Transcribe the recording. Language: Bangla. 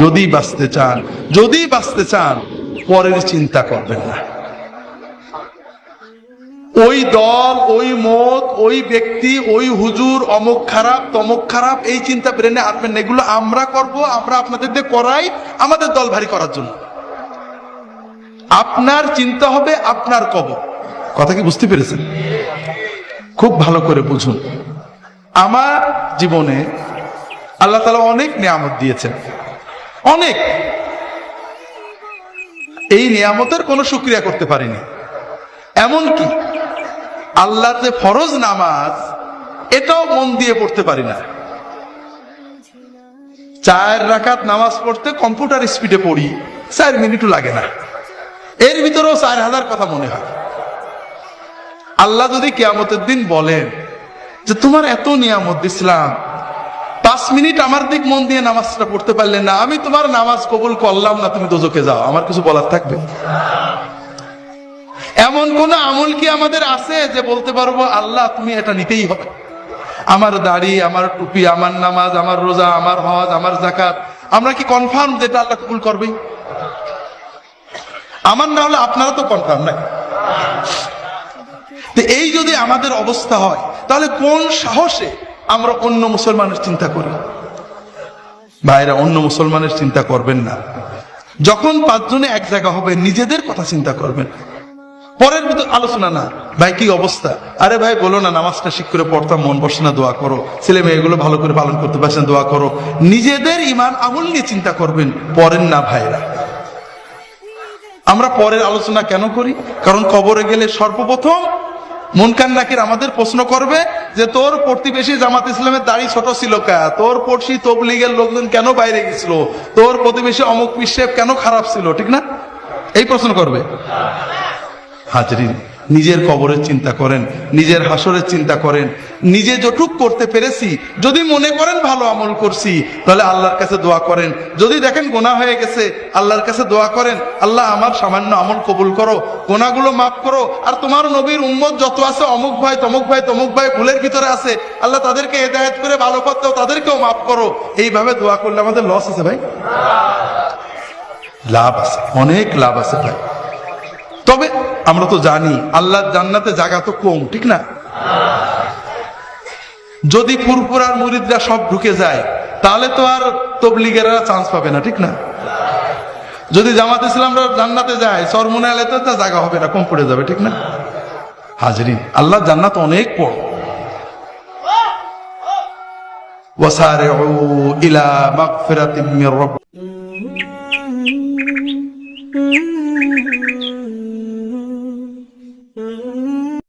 যদি বাঁচতে চান, যদি বাঁচতে চান, পরের চিন্তা করবেন না। ওই দল, ওই মত, ওই ব্যক্তি, ওই হুজুর, অমুক খারাপ, তমুক খারাপ, এই চিন্তা ব্রেনে আনবেন না এগুলো আমরা করব, আমরা আপনাদের দিয়ে করাই আমাদের দল ভারী করার জন্য। আপনার চিন্তা হবে আপনার কবর। কথা কি বুঝতে পেরেছেন? খুব ভালো করে বুঝুন। আমার জীবনে আল্লাহ তালা অনেক নিয়ামত দিয়েছেন। অনেক। এই নিয়ামতের কোনো সুক্রিয়া করতে পারিনি। এমনকি আল্লাহর যে ফরজ নামাজ, এটাও মন দিয়ে পড়তে পারি না। চার রাকাত নামাজ পড়তে কম্পিউটার স্পিডে পড়ি, চার মিনিটও লাগে না। এর ভিতরেও চার হাজার কথা মনে হয়। আল্লাহ যদি কেয়ামতের দিন বলেন যে তোমার এত নিয়ামত দিছিলাম। পাঁচ মিনিট আমার দিক মন দিয়ে নামাজটা পড়তে পারলে না, আমি তোমার নামাজ কবুল করলাম না, তুমি দোজকে যাও। আমার কিছু বলার থাকবে? এমন কোন আমল কি আমাদের আছে যে বলতে পারব, আল্লাহ, তুমি এটা নিতেই হবে। আমার দাড়ি, আমার টুপি, আমার নামাজ, আমার রোজা, আমার হজ, আমার জাকাত আমরা কি কনফার্ম যেটা আল্লাহ কবুল করবে আমার না হলে আপনারা তো কনফার্ম নাই। তো এই যদি আমাদের অবস্থা হয়, তাহলে কোন সাহসে আমরা অন্য মুসলমানের চিন্তা করি? ভাইরা, অন্য মুসলমানের চিন্তা করবেন না। যখন পাঁচজনে এক জায়গা হবে, নিজেদের কথা চিন্তা করবেন। পরের ভিতর আলোচনা না। ভাই, কি অবস্থা? আরে ভাই, বলো না, নামাজটা ঠিক করে পড়তাম মন বসে না, দোয়া করো। ছেলে মেয়েগুলো ভালো করে পালন করতে পারছে না, দোয়া করো। নিজেদের ইমান আমল নিয়ে চিন্তা করবেন পরের না ভাইরা। আমরা পরের আলোচনা কেন করি? কারণ কবরে গেলে সর্বপ্রথম মুনকান নাকির আমাদের প্রশ্ন করবে যে, তোর প্রতিবেশী জামাত ইসলামের দাড়ি ছোট ছিল কা? তোর পড়শি তবলিগের লোকজন কেন বাইরে গেছিল? তোর প্রতিবেশী অমুক বিশ্বেপ কেন খারাপ ছিল? ঠিক না? এই প্রশ্ন করবে। হাজরিন নিজের কবরের চিন্তা করেন, নিজের হাসরের চিন্তা করেন, নিজে যটুক করতে পেরেছি, যদি মনে করেন ভালো আমল করছি, তাহলে আল্লাহর কাছে দোয়া করেন। যদি দেখেন গোনা হয়ে গেছে, আল্লাহর কাছে দোয়া করেন, আল্লাহ আমার সামান্য আমল কবুল করো গোনাগুলো মাফ করো, আর তোমার নবীর উম্মত যত আছে, অমুক ভাই, তমুক ভাই তমুক ভাই ভুলের ভিতরে আছে, আল্লাহ তাদেরকে হেদায়ত করে ভালো করতে তাদেরকেও মাফ করো। এইভাবে দোয়া করলে আমাদের লস আছে ভাই। লাভ আছে, অনেক লাভ আছে ভাই। তবে আমরা তো জানি আল্লাহ জান্নাতে জায়গা তো কম, ঠিক না? যদি পুরপুরার মুরিদরা সব ঢুকে যায়, তাহলে তো আর তবলিগেরা চান্স পাবে না, ঠিক না? যদি জামাত ইসলামরা জান্নাতে যায় সরমুনা তো তা জায়গা হবে না, কম পড়ে যাবে, ঠিক না? হাজরিন আল্লাহ জান্নাত অনেক বড়। وسارعوا